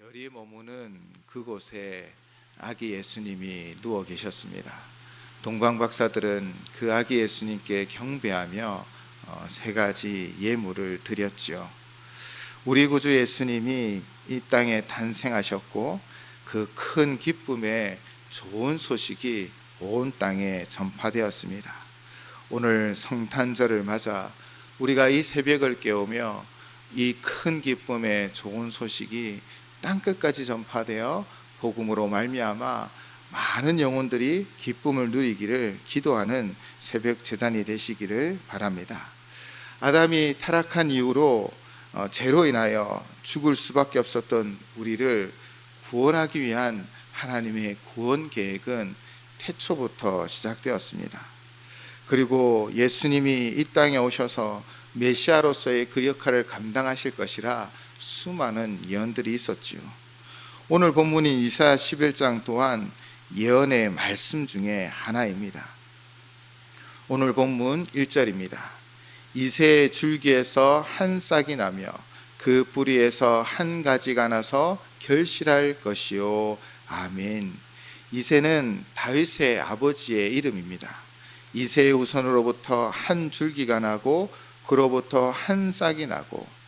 별이 머무는 그곳에 아기 예수님이 누워 계셨습니다. 동방 박사들은 그 아기 예수님께 경배하며 어, 세 가지 예물을 드렸죠. 우리 구주 예수님이 이 땅에 탄생하셨고 그 큰 기쁨의 좋은 소식이 온 땅에 전파되었습니다. 오늘 성탄절을 맞아 우리가 이 새벽을 깨우며 이 큰 기쁨의 좋은 소식이 땅 끝까지 전파되어 복음으로 말미암아 많은 영혼들이 기쁨을 누리기를 기도하는 새벽 재단이 되시기를 바랍니다. 아담이 타락한 이후로 어, 죄로 인하여 죽을 수밖에 없었던 우리를 구원하기 위한 하나님의 구원 계획은 태초부터 시작되었습니다. 그리고 예수님이 이 땅에 오셔서 메시아로서의 그 역할을 감당하실 것이라 수많은 예언들이 있었지요. 오늘 본문인 이사야 11장 또한 예언의 말씀 중에 하나입니다. 오늘 본문 1절입니다. 이새의 줄기에서 한 싹이 나며 그 뿌리에서 한 가지가 나서 결실할 것이요. 아멘. 이새는 다윗의 아버지의 이름입니다. 이새의 후손으로부터 한 줄기가 나고 그로부터 한 싹이 나고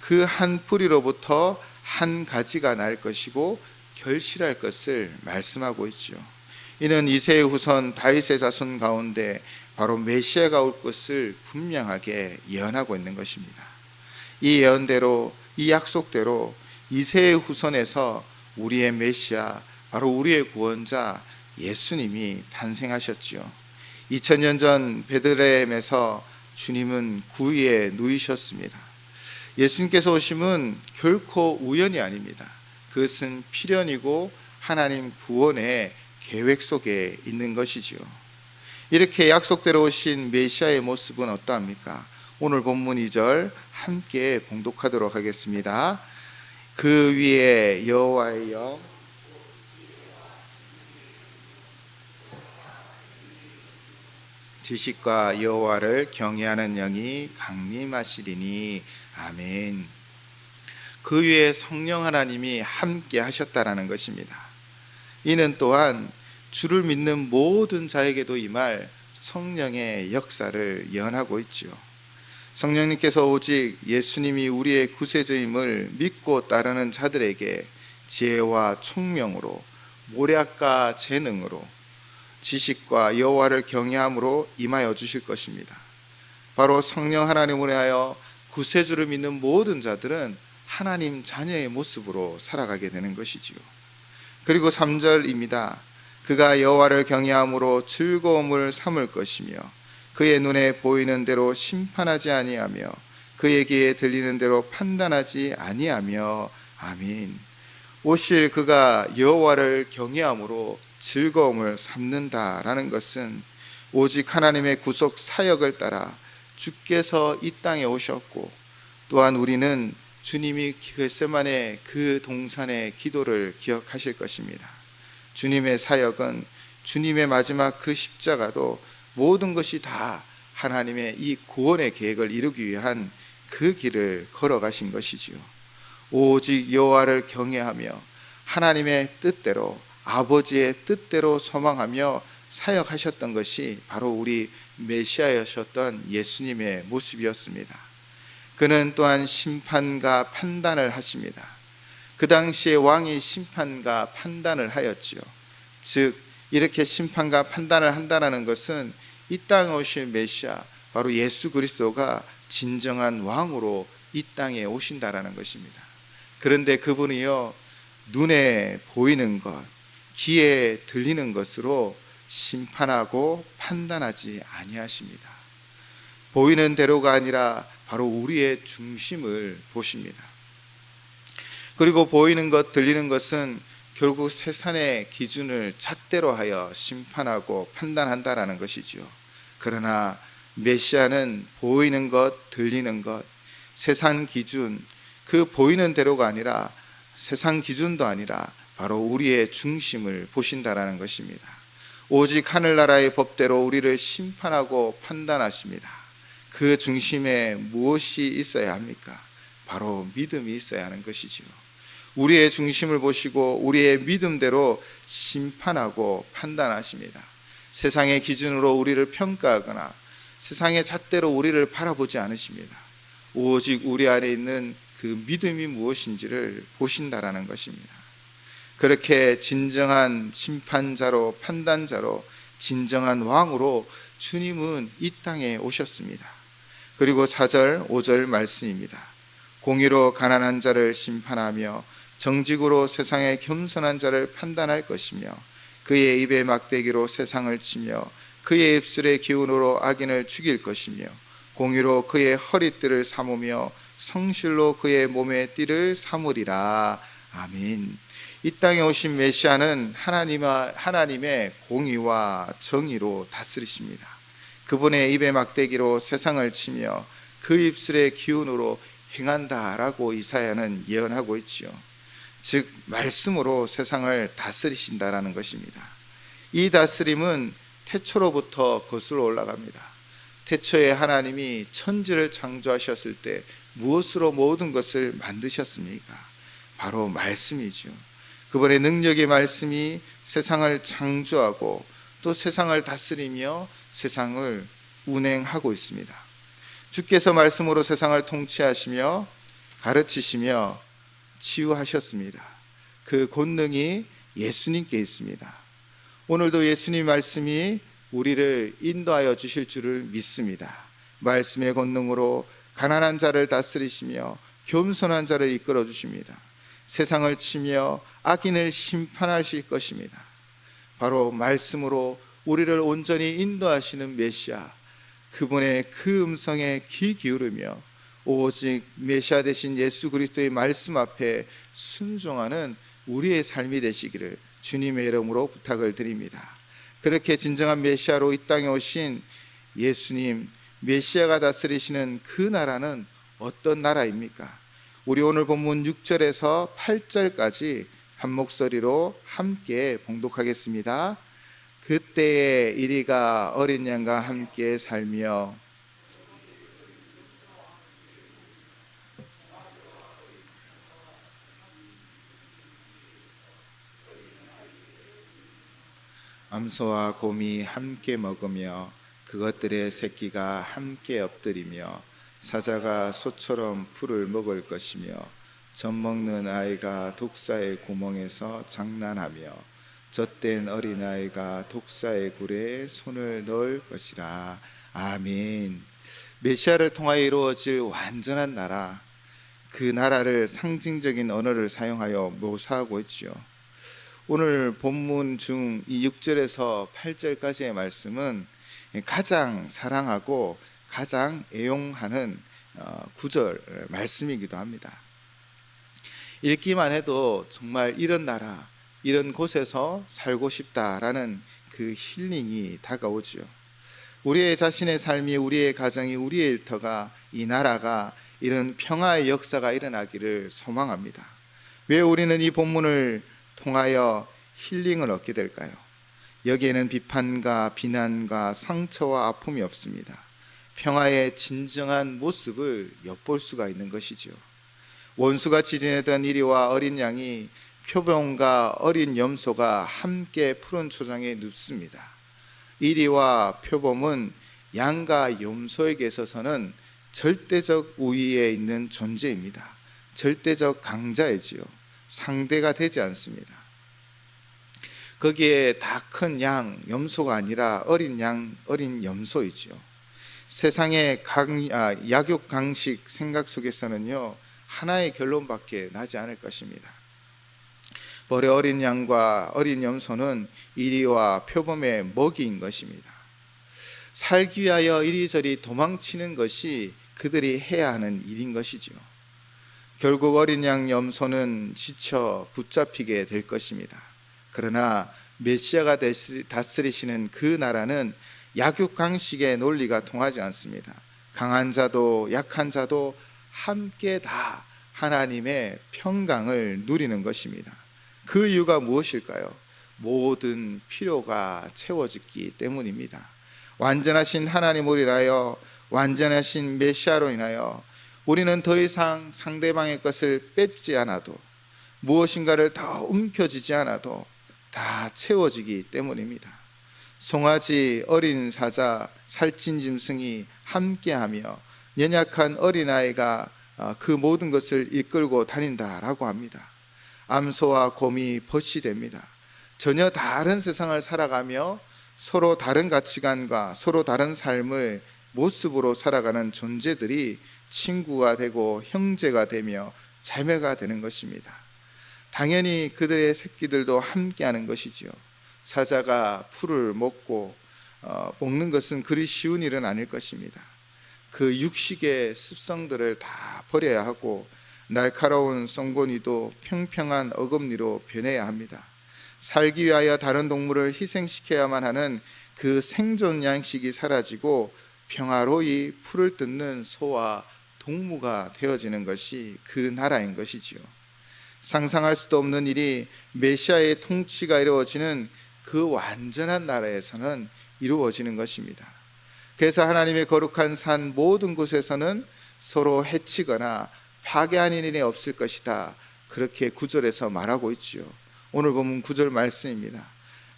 그 한 뿌리로부터 한 가지가 날 것이고 결실할 것을 말씀하고 있죠. 이는 이세의 후손 다윗의 자손 가운데 바로 메시아가 올 것을 분명하게 예언하고 있는 것입니다. 이 예언대로 이 약속대로 이세의 후손에서 우리의 메시아 바로 우리의 구원자 예수님이 탄생하셨지요. 2000년 전 베들레헴에서 주님은 구위에 누이셨습니다. 예수님께서 오심은 결코 우연이 아닙니다. 그것은 필연이고 하나님 구원의 계획 속에 있는 것이지요. 이렇게 약속대로 오신 메시아의 모습은 어떠합니까? 오늘 본문 2절 함께 봉독하도록 하겠습니다. 그 위에 여호와의 영 지식과 여호와를 경외하는 영이 강림하시리니 아멘. 그 위에 성령 하나님이 함께 하셨다라는 것입니다. 이는 또한 주를 믿는 모든 자에게도 임할 성령의 역사를 예언하고 있죠. 성령님께서 오직 예수님이 우리의 구세주임을 믿고 따르는 자들에게 지혜와 총명으로 모략과 재능으로 지식과 여호와를 경외함으로 임하여 주실 것입니다. 바로 성령 하나님을 하여 구세주를 믿는 모든 자들은 하나님 자녀의 모습으로 살아가게 되는 것이지요. 그리고 3절입니다. 그가 여호와를 경외함으로 즐거움을 삼을 것이며 그의 눈에 보이는 대로 심판하지 아니하며 그의 귀에 들리는 대로 판단하지 아니하며 아멘. 오실 그가 여호와를 경외함으로 즐거움을 삼는다라는 것은 오직 하나님의 구속 사역을 따라 주께서 이 땅에 오셨고 또한 우리는 주님이 겟세만의 그 동산의 기도를 기억하실 것입니다. 주님의 사역은 주님의 마지막 그 십자가도 모든 것이 다 하나님의 이 구원의 계획을 이루기 위한 그 길을 걸어가신 것이지요. 오직 여호와를 경외하며 하나님의 뜻대로 아버지의 뜻대로 소망하며 사역하셨던 것이 바로 우리 메시아였었던 예수님의 모습이었습니다. 그는 또한 심판과 판단을 하십니다. 그 당시에 왕이 심판과 판단을 하였지요. 즉 이렇게 심판과 판단을 한다는 것은 이 땅에 오실 메시아 바로 예수 그리스도가 진정한 왕으로 이 땅에 오신다라는 것입니다. 그런데 그분이요 눈에 보이는 것, 귀에 들리는 것으로 심판하고 판단하지 아니하십니다. 보이는 대로가 아니라 바로 우리의 중심을 보십니다. 그리고 보이는 것, 들리는 것은 결국 세상의 기준을 잣대로 하여 심판하고 판단한다라는 것이지요. 그러나 메시아는 보이는 것, 들리는 것, 세상 기준, 그 보이는 대로가 아니라 세상 기준도 아니라 바로 우리의 중심을 보신다라는 것입니다. 오직 하늘나라의 법대로 우리를 심판하고 판단하십니다. 그 중심에 무엇이 있어야 합니까? 바로 믿음이 있어야 하는 것이지요. 우리의 중심을 보시고 우리의 믿음대로 심판하고 판단하십니다. 세상의 기준으로 우리를 평가하거나 세상의 잣대로 우리를 바라보지 않으십니다. 오직 우리 안에 있는 그 믿음이 무엇인지를 보신다라는 것입니다. 그렇게 진정한 심판자로 판단자로 진정한 왕으로 주님은 이 땅에 오셨습니다. 그리고 4절, 5절 말씀입니다. 공의로 가난한 자를 심판하며 정직으로 세상의 겸손한 자를 판단할 것이며 그의 입에 막대기로 세상을 치며 그의 입술의 기운으로 악인을 죽일 것이며 공의로 그의 허리띠를 삼으며 성실로 그의 몸의 띠를 삼으리라. 아멘. 이 땅에 오신 메시아는 하나님과 하나님의 공의와 정의로 다스리십니다. 그분의 입에 막대기로 세상을 치며 그 입술의 기운으로 행한다라고 이사야는 예언하고 있지요. 즉 말씀으로 세상을 다스리신다라는 것입니다. 이 다스림은 태초로부터 거슬러 올라갑니다. 태초에 하나님이 천지를 창조하셨을 때 무엇으로 모든 것을 만드셨습니까? 바로 말씀이죠. 그분의 능력의 말씀이 세상을 창조하고 또 세상을 다스리며 세상을 운행하고 있습니다. 주께서 말씀으로 세상을 통치하시며 가르치시며 치유하셨습니다. 그 권능이 예수님께 있습니다. 오늘도 예수님 말씀이 우리를 인도하여 주실 줄을 믿습니다. 말씀의 권능으로 가난한 자를 다스리시며 겸손한 자를 이끌어 주십니다. 세상을 치며 악인을 심판하실 것입니다. 바로 말씀으로 우리를 온전히 인도하시는 메시아 그분의 그 음성에 귀 기울이며 오직 메시아 되신 예수 그리스도의 말씀 앞에 순종하는 우리의 삶이 되시기를 주님의 이름으로 부탁을 드립니다. 그렇게 진정한 메시아로 이 땅에 오신 예수님 메시아가 다스리시는 그 나라는 어떤 나라입니까? 우리 오늘 본문 6절에서 8절까지 한 목소리로 함께 봉독하겠습니다. 그때에 이리가 어린 양과 함께 살며 암소와 곰이 함께 먹으며 그것들의 새끼가 함께 엎드리며 사자가 소처럼 풀을 먹을 것이며 젖 먹는 아이가 독사의 구멍에서 장난하며 젖된 어린아이가 독사의 굴에 손을 넣을 것이라. 아멘. 메시아를 통하여 이루어질 완전한 나라. 그 나라를 상징적인 언어를 사용하여 묘사하고 있지요. 오늘 본문 중 이 6절에서 8절까지의 말씀은 가장 사랑하고 가장 애용하는 어, 구절 말씀이기도 합니다. 읽기만 해도 정말 이런 나라, 이런 곳에서 살고 싶다라는 그 힐링이 다가오지요. 우리의 자신의 삶이, 우리의 가정이, 우리의 일터가, 이 나라가 이런 평화의 역사가 일어나기를 소망합니다. 왜 우리는 이 본문을 통하여 힐링을 얻게 될까요? 여기에는 비판과 비난과 상처와 아픔이 없습니다. 평화의 진정한 모습을 엿볼 수가 있는 것이지요. 원수같이 지내던 이리와 어린 양이 표범과 어린 염소가 함께 푸른 초장에 눕습니다. 이리와 표범은 양과 염소에게 있어서는 절대적 우위에 있는 존재입니다. 절대적 강자이지요. 상대가 되지 않습니다. 거기에 다 큰 양, 염소가 아니라 어린 양, 어린 염소이지요. 세상의 강, 아, 약육 강식 생각 속에서는요 하나의 결론밖에 나지 않을 것입니다. 벌의 어린 양과 어린 염소는 이리와 표범의 먹이인 것입니다. 살기 위하여 이리저리 도망치는 것이 그들이 해야 하는 일인 것이지요. 결국 어린 양 염소는 지쳐 붙잡히게 될 것입니다. 그러나 메시아가 다스리시는 그 나라는 약육강식의 논리가 통하지 않습니다. 강한 자도 약한 자도 함께 다 하나님의 평강을 누리는 것입니다. 그 이유가 무엇일까요? 모든 필요가 채워지기 때문입니다. 완전하신 하나님을 인하여 완전하신 메시아로 인하여 우리는 더 이상 상대방의 것을 뺏지 않아도 무엇인가를 더 움켜쥐지 않아도 다 채워지기 때문입니다. 송아지, 어린 사자, 살찐 짐승이 함께하며 연약한 어린아이가 어, 그 모든 것을 이끌고 다닌다라고 합니다. 암소와 곰이 벗이 됩니다. 전혀 다른 세상을 살아가며 서로 다른 가치관과 서로 다른 삶을 모습으로 살아가는 존재들이 친구가 되고 형제가 되며 자매가 되는 것입니다. 당연히 그들의 새끼들도 함께하는 것이지요. 사자가 풀을 먹고 어, 먹는 것은 그리 쉬운 일은 아닐 것입니다. 그 육식의 습성들을 다 버려야 하고 날카로운 썽고니도 평평한 어금니로 변해야 합니다. 살기 위하여 다른 동물을 희생시켜야만 하는 그 생존 양식이 사라지고 평화로이 풀을 뜯는 소와 동무가 되어지는 것이 그 나라인 것이지요. 상상할 수도 없는 일이 메시아의 통치가 이루어지는 그 완전한 나라에서는 이루어지는 것입니다. 그래서 하나님의 거룩한 산 모든 곳에서는 서로 해치거나 파괴하는 일이 없을 것이다. 그렇게 구절에서 말하고 있지요. 오늘 보면 구절 말씀입니다.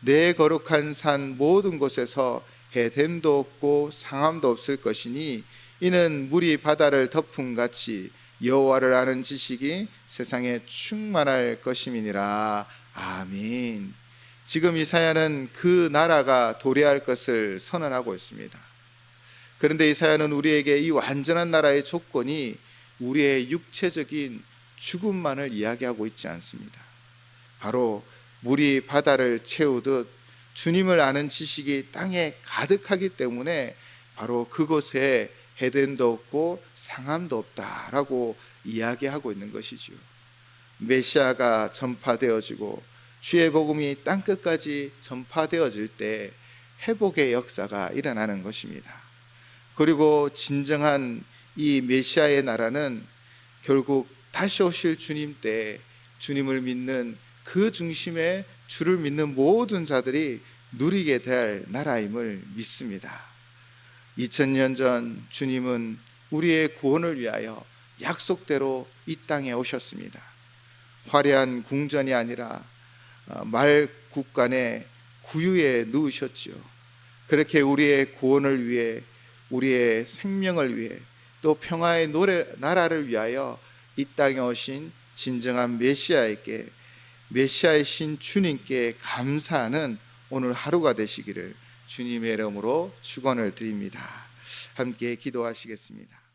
내 거룩한 산 모든 곳에서 해됨도 없고 상함도 없을 것이니 이는 물이 바다를 덮음 같이 여호와를 아는 지식이 세상에 충만할 것임이니라. 아멘. 지금 이사야는 그 나라가 도래할 것을 선언하고 있습니다. 그런데 이사야는 우리에게 이 완전한 나라의 조건이 우리의 육체적인 죽음만을 이야기하고 있지 않습니다. 바로 물이 바다를 채우듯 주님을 아는 지식이 땅에 가득하기 때문에 바로 그곳에 해된도 없고 상함도 없다라고 이야기하고 있는 것이지요. 메시아가 전파되어지고 주의 복음이 땅 끝까지 전파되어질 때 회복의 역사가 일어나는 것입니다. 그리고 진정한 이 메시아의 나라는 결국 다시 오실 주님 때 주님을 믿는 그 중심에 주를 믿는 모든 자들이 누리게 될 나라임을 믿습니다. 2000년 전 주님은 우리의 구원을 위하여 약속대로 이 땅에 오셨습니다. 화려한 궁전이 아니라 어, 말 국간의 구유에 누우셨지요. 그렇게 우리의 구원을 위해 우리의 생명을 위해 또 평화의 노래, 나라를 위하여 이 땅에 오신 진정한 메시아에게 메시아의 신 주님께 감사하는 오늘 하루가 되시기를 주님의 이름으로 축원을 드립니다. 함께 기도하시겠습니다.